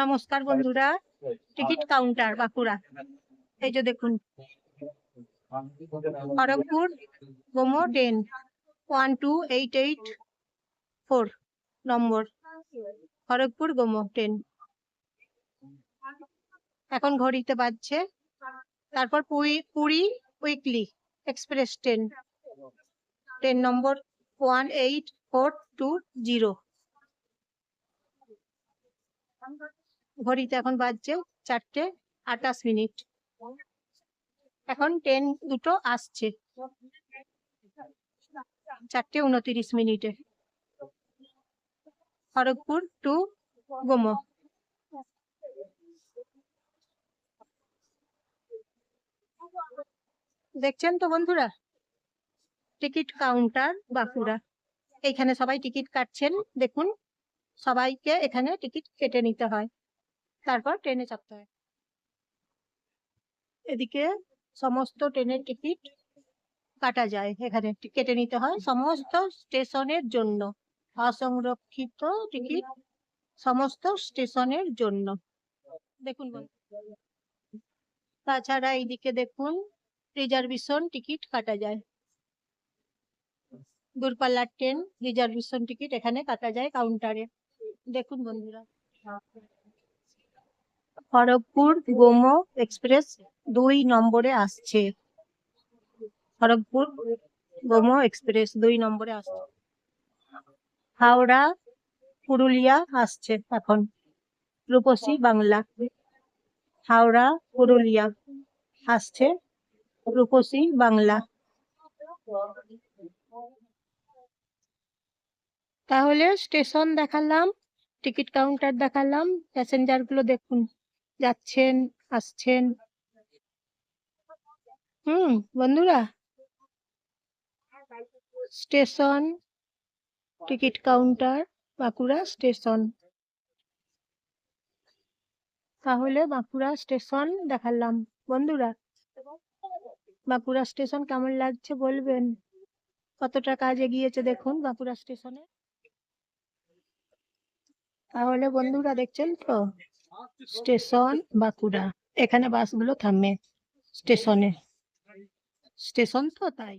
নমস্কার বন্ধুরা, ticket counter Bankura. এই যে দেখুন, Kharagpur Gomoh train, one two eight eight four number, Kharagpur Gomoh train. এখন ঘড়িতে বাজছে, তারপর Puri Puri weekly express train. Train number one eight four two zero. ঘড়িতে এখন বাজছে চারটে আটাশ মিনিট। এখন ট্রেন দুটো আসছে। চারটে উনতিরিশ মিনিটে। খড়গপুর টু গোমো। দেখছেন তো বন্ধুরা? Ticket counter Bankura. এইখানে সবাই টিকিট কাটছেন। দেখুন সবাইকে এখানে টিকিট কেটে নিতে হয়। তারপর ট্রেনে চাপতে হয়। এদিকে সমস্ত ট্রেনের টিকিট কাটা যায়। এখানে কেটে নিতে হয়। সমস্ত স্টেশনের জন্য অসংরক্ষিত টিকিট সমস্ত স্টেশনের জন্য। দেখুন তাছাড়া এইদিকে দেখুন রিজার্ভেশন টিকিট কাটা যায়। দূরপাল্লার ট্রেন রিজার্ভেশন টিকিট এখানে কাটা যায় কাউন্টারে। দেখুন বন্ধুরা। খড়গপুর গোমো এক্সপ্রেস দুই নম্বরে আসছে। খড়গপুর গোমো এক্সপ্রেস দুই নম্বরে আসছে। হাওড়া, পুরুলিয়া আসছে এখন। রূপসী বাংলা। হাওড়া, পুরুলিয়া আসছে। রূপসী বাংলা। তাহলে স্টেশন দেখালাম। টিকিট কাউন্টার দেখালাম, প্যাসেঞ্জারগুলো দেখুন, যাচ্ছেন, আসছেন। হুম, বন্ধুরা। Station, ticket counter, Bankura station. তাহলে বাঁকুড়া স্টেশন দেখালাম, বন্ধুরা। বাঁকুড়া স্টেশন কেমন লাগছে বলবেন? কতটা কাজ এগিয়েছে দেখুন বাঁকুড়া স্টেশনে। তাহলে বন্ধুরা দেখছেন তো? স্টেশন বাঁকুড়া। এখানে বাসগুলো থামে। স্টেশনে। স্টেশন তো তাই।